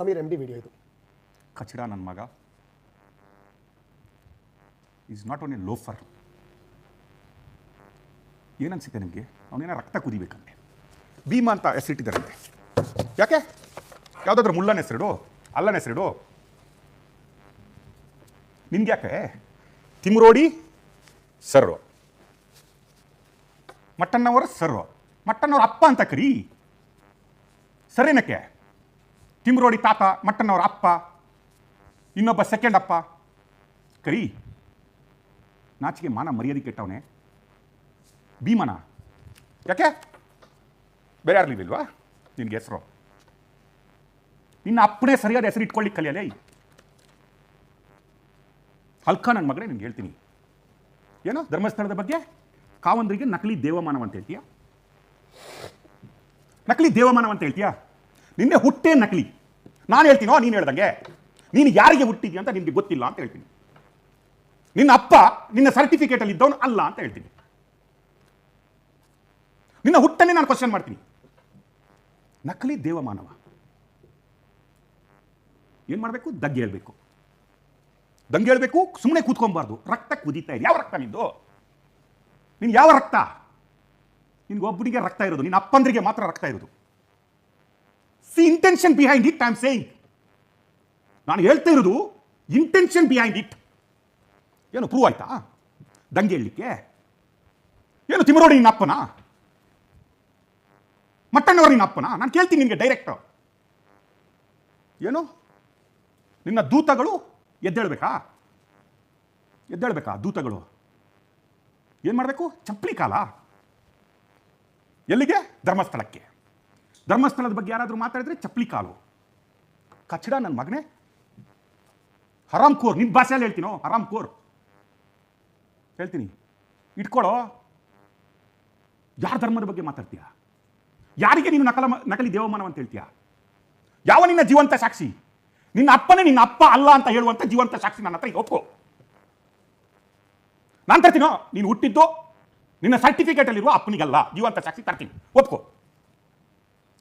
Sameer M D video ಇದು. ಕಚಡ ನನ್ನ ಮಗ. Is not own a loafer ಏನನ್ಸುತ್ತೆ ನಿಮಗೆ? ಅವನೇನ ರಕ್ತ ಕುದಿಬೇಕಂತೆ. ಭೀಮಾ ಅಂತ ಹೆಸರಿಟ್ಟಿದ್ದಾರಂತೆ. ಯಾಕೆ? ಯಾವುದಾದ್ರೂ ಮುಳ್ಳನ ಹೆಸರಿಡು? ಅಲ್ಲನ ಹೆಸರಿಡು? ನಿನ್ಗೆ ಯಾಕೆ ತಿಮ್ರೋಡಿ? ಸರ್ರು. ಮಟ್ಟಣ್ಣವರ ಸರ್ರು. ಮಟ್ಟಣ್ಣವ್ರ ಅಪ್ಪ ಅಂತ ಕರಿ. ಸರೇನಕ್ಕೆ? ತಿಮ್ರೋಡಿ ತಾತ, ಮಟ್ಟನವ್ರ ಅಪ್ಪ, ಇನ್ನೊಬ್ಬ ಸೆಕೆಂಡ್ ಅಪ್ಪ. ಕರಿ ನಾಚಿಗೆ ಮಾನ ಮರ್ಯಾದೆ ಕೆಟ್ಟವನೆ. ಭೀಮನ. ಯಾಕೆ? ಬೇರೆ ಯಾರ್ಲಿಲ್ವಾ ನಿನ್ಗೆ ಹೆಸರು. ನಿನ್ನ ಅಪ್ಪನೇ ಸರಿಯಾದ ಹೆಸರು ಇಟ್ಕೊಳ್ಳಿಕ್ಕೆ ಕಲಿಯಲೇ ಹಲ್ಕ ನನ್ನ ಮಗನೇ ನಿನ್ಗೆ ಹೇಳ್ತೀನಿ. ಏನೋ ಧರ್ಮಸ್ಥಳದ ಬಗ್ಗೆ? ಕಾವಂದ್ರಿಗೆ ನಕಲಿ ದೇವಮಾನವ ಅಂತ ಹೇಳ್ತೀಯಾ? ನಕಲಿ ದೇವಮಾನವ ಅಂತ ಹೇಳ್ತೀಯಾ? ನಿನ್ನೆ ಹುಟ್ಟೇ ನಕಲಿ. ನಾನು ಹೇಳ್ತೀನೋ, ನೀನು ಹೇಳ್ದಂಗೆ. ನೀನು ಯಾರಿಗೆ ಹುಟ್ಟಿದ್ಯಾ ಅಂತ ನಿನಗೆ ಗೊತ್ತಿಲ್ಲ ಅಂತ ಹೇಳ್ತೀನಿ. ನಿನ್ನ ಅಪ್ಪ ನಿನ್ನ ಸರ್ಟಿಫಿಕೇಟ್ ಅಲ್ಲಿ ಇದ್ದವನು ಅಲ್ಲ ಅಂತ ಹೇಳ್ತೀನಿ. ನಿನ್ನ ಹುಟ್ಟನ್ನೇ ನಾನು ಕ್ವಶನ್ ಮಾಡ್ತೀನಿ. ನಕಲಿ ದೇವಮಾನವ. ಏನು ಮಾಡಬೇಕು? ದಗ್ಗೆ ಹೇಳ್ಬೇಕು. ದಂಗೆ ಹೇಳ್ಬೇಕು ಸುಮ್ಮನೆ ಕೂತ್ಕೊಬಾರ್ದು. ರಕ್ತ ಕುದೀತಾ ಇದೆ ಯಾವ ರಕ್ತ ನಿಂದು? ನಿನ್ ಯಾವ ರಕ್ತ? ನಿನ್ಗೆ ಒಬ್ಬನಿಗೆ ರಕ್ತ ಇರೋದು. ನಿನ್ನ ಅಪ್ಪಂದ್ರಿಗೆ ಮಾತ್ರ ರಕ್ತ ಇರೋದು. Intention behind it I am saying ನಾನು ಹೇಳ್ತಾ ಇರೋದು ಇಂಟೆನ್ಷನ್ ಬಿಹೈಂಡ್ ಇಟ್ ಏನು ಪ್ರೂವ್ ಆಯ್ತಾ? ದಂಗೆ ಹೇಳಲಿಕ್ಕೆ? ಏನು ತಿಮರೋಡಿ ನಿನ್ನ ಅಪ್ಪನ? ಮಟ್ಟಣ್ಣವರು ನಿನ್ನ ಅಪ್ಪನ? ನಾನು ಕೇಳ್ತೀನಿ ನಿನಗೆ ಡೈರೆಕ್ಟ್ ಏನು? ನಿನ್ನ ದೂತಗಳು ಎದ್ದೇಳ್ಬೇಕಾ? ಎದ್ದೇಳ್ಬೇಕಾ ದೂತಗಳು? ಏನು ಮಾಡಬೇಕು? ಚಪ್ಪಲಿ ಕಾಲ? ಎಲ್ಲಿಗೆ? ಧರ್ಮಸ್ಥಳಕ್ಕೆ. ಧರ್ಮಸ್ಥಳದ ಬಗ್ಗೆ ಯಾರಾದರೂ ಮಾತಾಡಿದ್ರೆ ಚಪ್ಪಲಿ ಕಾಲು. ಕಚ್ಚಡ ನನ್ನ ಮಗನೇ. ಹರಾಮ್ ಕೋರ್ ನಿನ್ನ ಭಾಷೆಯಲ್ಲಿ ಹೇಳ್ತೀನೋ? ಹರಾಮ್ ಕೋರ್ ಹೇಳ್ತೀನಿ. ಇಟ್ಕೊಳ್ಳೋ ಯಾರ ಧರ್ಮದ ಬಗ್ಗೆ ಮಾತಾಡ್ತೀಯ? ಯಾರಿಗೆ ನೀನು ನಕಲ ನಕಲಿ ದೇವಮಾನವ ಅಂತ ಹೇಳ್ತೀಯಾ? ಯಾವ ನಿನ್ನ ಜೀವಂತ ಸಾಕ್ಷಿ? ನಿನ್ನ ಅಪ್ಪನೇ ನಿನ್ನ ಅಪ್ಪ ಅಲ್ಲ ಅಂತ ಹೇಳುವಂತ ಜೀವಂತ ಸಾಕ್ಷಿ ನನ್ನ ಹತ್ರ ಒಪ್ಪು ನಾನು ತರ್ತೀನೋ? ನೀನು ಹುಟ್ಟಿದ್ದು ನಿನ್ನ ಸರ್ಟಿಫಿಕೇಟಲ್ಲಿರುವ ಅಪ್ಪನಿಗಲ್ಲ, ಜೀವಂತ ಸಾಕ್ಷಿ ತರ್ತೀನಿ, ಒಪ್ಕೋ.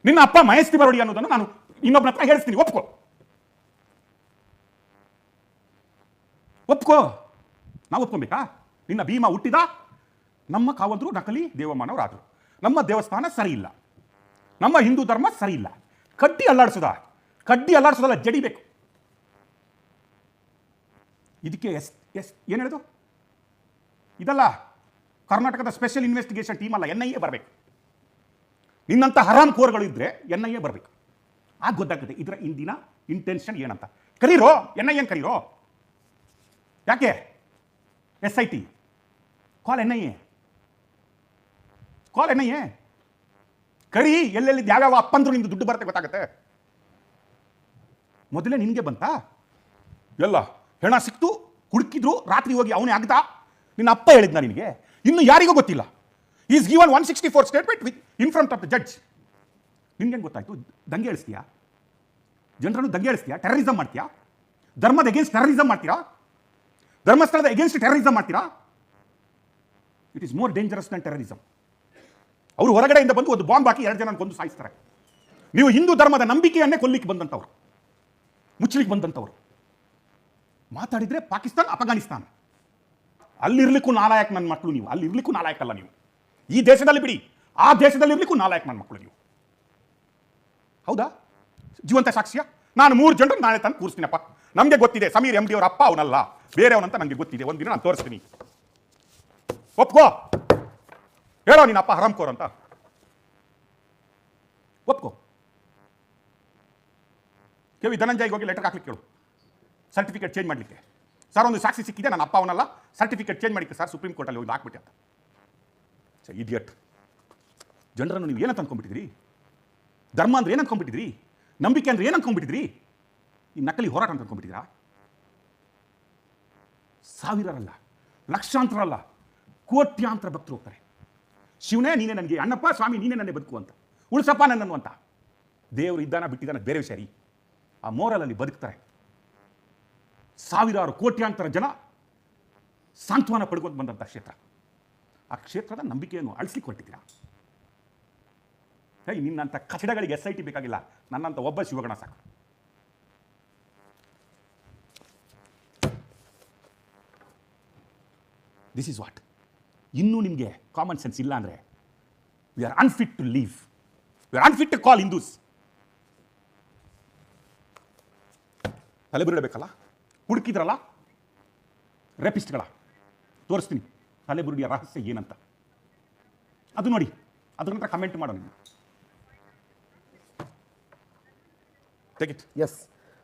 ನಿನ್ನ ಅಪ್ಪ ಮಹೇಶ್ ತಿಬರೋಡಿ ಅನ್ನೋದನ್ನು ನಾನು ಇನ್ನೊಬ್ಬನ ಹತ್ರ ಹೇಳಿಸ್ತೀನಿ. ಒಪ್ಕೋ. ಒಪ್ಕೋ. ನಾವು ಒಪ್ಕೊಬೇಕಾ? ನಿನ್ನ ಭೀಮ ಹುಟ್ಟಿದ ನಮ್ಮ ಕಾವಂತರು, ನಕಲಿ ದೇವಮಾನವರಾದರು ನಮ್ಮ ದೇವಸ್ಥಾನ ಸರಿ ಇಲ್ಲ ನಮ್ಮ ಹಿಂದೂ ಧರ್ಮ ಸರಿ ಇಲ್ಲ ಕಡ್ಡಿ ಅಲ್ಲಾಡಿಸೋದ. ಕಡ್ಡಿ ಅಲ್ಲಾಡಿಸೋದಲ್ಲ ಜಡಿಬೇಕು ಇದಕ್ಕೆ ಎಸ್ ಎಸ್, ಏನು ಹೇಳೋದು? ಇದಲ್ಲ, ಕರ್ನಾಟಕದ ಸ್ಪೆಷಲ್ ಇನ್ವೆಸ್ಟಿಗೇಷನ್ ಟೀಮ್ ಅಲ್ಲ ಎನ್ ಐ ಎ ಬರಬೇಕು. ನಿನ್ನಂಥ ಹರಾಮ್ ಕೋರ್ಗಳು ಇದ್ದರೆ ಎನ್ ಐ ಎ ಬರಬೇಕು. ಆಗ ಗೊತ್ತಾಗುತ್ತೆ ಇದರ ಇಂದಿನ ಇಂಟೆನ್ಷನ್ ಏನಂತ. ಕರೀರೋ, ಎನ್ ಐ ಎನ್ ಕರೀರೋ? ಯಾಕೆ? S I T. Call N I A. Call N I A. ಕರಿ ಎಲ್ಲೆಲ್ಲಿ ಯಾವ್ಯಾವ ಅಪ್ಪಂದ್ರು ನಿಂದು ದುಡ್ಡು ಬರುತ್ತೆ ಗೊತ್ತಾಗುತ್ತೆ? ಮೊದಲೇ ನಿನಗೆ ಬಂತಾ? ಎಲ್ಲ. ಹೆಣ ಸಿಕ್ತು ಹುಡುಕಿದ್ರು ರಾತ್ರಿ ಹೋಗಿ ಅವನೇ ಆಗ್ದ? ನಿನ್ನ ಅಪ್ಪ ಹೇಳಿದ್ನ ನಿನಗೆ? ಇನ್ನು ಯಾರಿಗೂ ಗೊತ್ತಿಲ್ಲ. Is given one sixty four statement with in front of the judge ನಿನ್ಗೆ ಗೊತ್ತಾಯ್ತು? ದಂಗೆ ಹೇಳಿಸ್ತೀಯಾ ಜನರನ್ನು ದಂಗೆ ಹೇಳಿಸ್ತೀಯಾ ಟೆರರಿಸಮ್ ಮಾಡ್ತೀಯಾ? ಧರ್ಮದ ಎಗೇನ್ಸ್ಟ್ ಟೆರರಿಸಮ್ ಮಾಡ್ತೀರಾ? ಧರ್ಮಸ್ಥಳದ ಎಗೇನ್ಸ್ಟ್ ಟೆರರಿಸಮ್ ಮಾಡ್ತೀರಾ? It is more dangerous than terrorism ಅವರು ಹೊರಗಡೆಯಿಂದ ಬಂದು ಒಂದು ಬಾಂಬ್ ಹಾಕಿ ಎರಡು ಜನ ಕೊಂದು ಸಾಯಿಸ್ತಾರೆ. ನೀವು ಹಿಂದೂ ಧರ್ಮದ ನಂಬಿಕೆಯನ್ನೇ ಕೊಲ್ಲಿಕ್ಕೆ ಬಂದಂಥವ್ರು. ಮುಚ್ಚಲಿಕ್ಕೆ ಬಂದಂಥವ್ರು. ಮಾತಾಡಿದ್ರೆ ಪಾಕಿಸ್ತಾನ್, ಅಫಘಾನಿಸ್ತಾನ್. ಅಲ್ಲಿರ್ಲಿಕ್ಕೂ ನಾಲಾಯಕ್ ನನ್ನ ಮಕ್ಕಳು ನೀವು. ಅಲ್ಲಿರ್ಲಿಕ್ಕೂ ನಾಲಾಯಕ್ ಅಲ್ಲ ನೀವು. ಈ ದೇಶದಲ್ಲಿ ಬಿಡಿ. ಆ ದೇಶದಲ್ಲಿ ಇರ್ಲಿಕ್ಕೂ ನಾಲಾಯಕ್ ನನ್ನ ಮಕ್ಕಳು ನೀವು. ಹೌದಾ? ಜೀವಂತ ಸಾಕ್ಷ್ಯ? ನಾನು ಮೂರು ಜನರು ನಾಳೆ ತಂದು ಕೂರಿಸ್ತೀನಪ್ಪ. ನಮಗೆ ಗೊತ್ತಿದೆ, ಸಮೀರ್ ಎಂ ಡಿ ಅವರ ಅಪ್ಪ ಅವನಲ್ಲ. ಬೇರೆಯವನಂತ ನನಗೆ ಗೊತ್ತಿದೆ. ಒಂದಿನ ನಾನು ತೋರಿಸ್ತೀನಿ. ಒಪ್ಕೋ? ಹೇಳೋ ನಿನ್ನ ಅಪ್ಪ ಹರಾಮ್ಕೋರ್ ಅಂತ. ಒಪ್ಕೋ? ಕೇಳಿ, ಧನಂಜಯ್ಗೆ ಹೋಗಿ ಲೆಟರ್ ಹಾಕ್ಲಿಕ್ಕೆ ಕೇಳು. ಸರ್ಟಿಫಿಕೇಟ್ ಚೇಂಜ್ ಮಾಡಲಿಕ್ಕೆ. ಸರ್ ಒಂದು ಸಾಕ್ಷಿ ಸಿಕ್ಕಿದೆ, ನನ್ನ ಅಪ್ಪ ಅವನಲ್ಲ. ಸರ್ಟಿಫಿಕೇಟ್ ಚೇಂಜ್ ಮಾಡಿಕ್ಕೆ ಸರ್ ಸುಪ್ರೀಂ ಕೋರ್ಟಲ್ಲಿ ಹೋಗಿ ಹಾಕ್ಬಿಟ್ಟೆ ಅಂತ. ಇಡಿಯಟ್ ಜನರನ್ನು ನೀವು ಏನಂತ ಅಂದ್ಕೊಂಡ್ಬಿಟ್ಟಿದ್ರಿ ಧರ್ಮ ಅಂದ್ರೆ ಏನು ಅನ್ಕೊಂಡ್ಬಿಟ್ಟಿದ್ರಿ ನಂಬಿಕೆ ಅಂದ್ರೆ ಏನು ಅನ್ಕೊಂಡ್ಬಿಟ್ಟಿದ್ರಿ ಈ ನಕಲಿ ಹೋರಾಟ ಅಂತ ಅನ್ಕೊಂಡ್ಬಿಟ್ಟಿದ್ರಾ ಸಾವಿರರಲ್ಲ ಲಕ್ಷಾಂತರ ಅಲ್ಲ ಕೋಟ್ಯಾಂತರ ಭಕ್ತರು ಹೋಗ್ತಾರೆ. ಶಿವನೇ ನೀನೇ ನನಗೆ, ಅಣ್ಣಪ್ಪ, ಸ್ವಾಮಿ ನೀನೇ ನನಗೆ ಬದುಕು ಅಂತ. ಉಳಿಸಪ್ಪ ನನ್ನನ್ನು ಅಂತ. ದೇವರು ಇದ್ದಾನ ಬಿಟ್ಟಿದ್ದಾನ ಬೇರೆ ವಿಷಯ ರೀ. ಆ ಮೋರಲಲ್ಲಿ ಬದುಕ್ತಾರೆ. ಸಾವಿರಾರು ಕೋಟ್ಯಾಂತರ ಜನ ಸಾಂತ್ವನ ಪಡ್ಕೊಂಡು ಬಂದಂಥ ಕ್ಷೇತ್ರ. ಆ ಕ್ಷೇತ್ರದ ನಂಬಿಕೆಯನ್ನು ಅಳಿಸ್ಲಿಕ್ಕೆ ಹೊರಟಿದ್ದೀರಾ ಹೇ ನಿನ್ನಂಥ ಕಟ್ಟಡಗಳಿಗೆ ಎಸ್ ಐ ಟಿ ಬೇಕಾಗಿಲ್ಲ. ನನ್ನಂಥ ಒಬ್ಬ ಶಿವಗಣ ಸಾಕು. ದಿಸ್ ಈಸ್ ವಾಟ್ ಇನ್ನೂ ನಿಮಗೆ ಕಾಮನ್ ಸೆನ್ಸ್ ಇಲ್ಲ ಅಂದರೆ we are unfit to leave we are unfit to call Hindus ತಲೆಬಿಡಬೇಕಲ್ಲ ಹುಡುಕಿದ್ರಲ್ಲ? ರೇಪಿಸ್ಟ್ಗಳ ತೋರಿಸ್ತೀನಿ. ತಲೆ ಬುರುಡಿಯ ರಹಸ್ಯ ಏನಂತ? ಅದು ನೋಡಿ ಅದ್ರ ನಂತರ ಕಮೆಂಟ್ ಮಾಡೋಣ. It S